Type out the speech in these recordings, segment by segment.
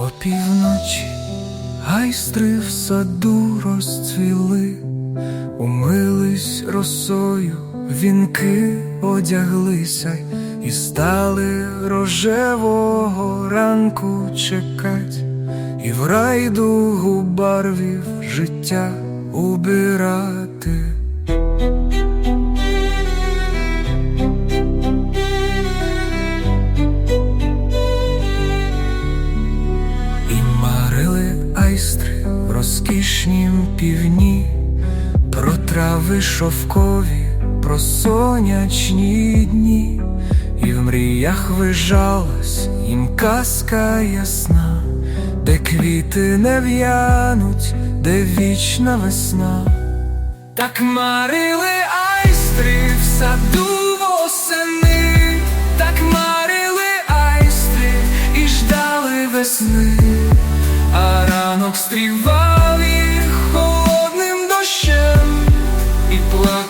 Опівночі гайстри в саду розцвіли, умились росою, вінки одяглися і стали рожевого ранку чекать, і в райду барвів життя убирать. В півні, про трави шовкові, про сонячні дні, і в мріях вижалась їм казка ясна, де квіти не в'януть, де вічна весна. Так марили айстри в саду восени, так марили айстри і ждали весни, а ранок стрівав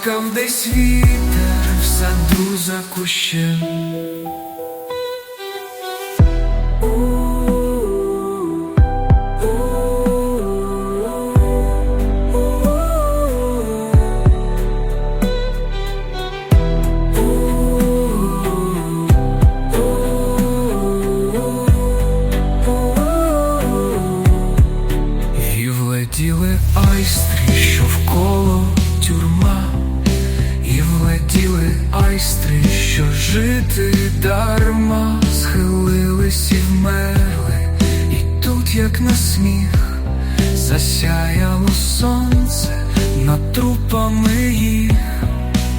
плакав десь вітер в саду за кущем. І влетіли айстри, що вколо тюрма, і влетіли айстри, що жити дарма, схилились і вмерли, і тут, як на сміх, засяяло сонце над трупами їх,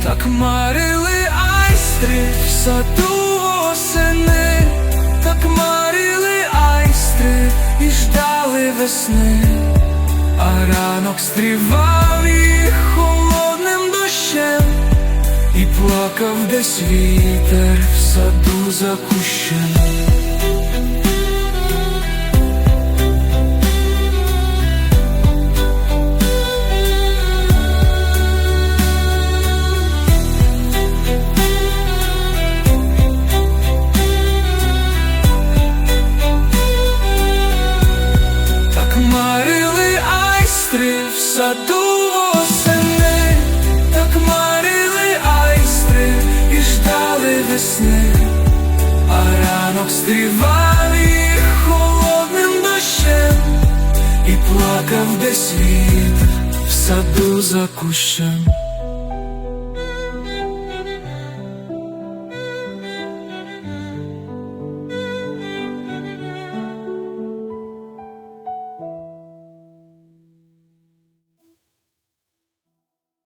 так марили айстри. В саду осени, так марили айстри і ждали весни, а ранок стрівав їх плакав десь вітер в саду за. Так марили айстри в саду ранок стрівав їх холодним дощем, і плакав десь світ в саду за кущем.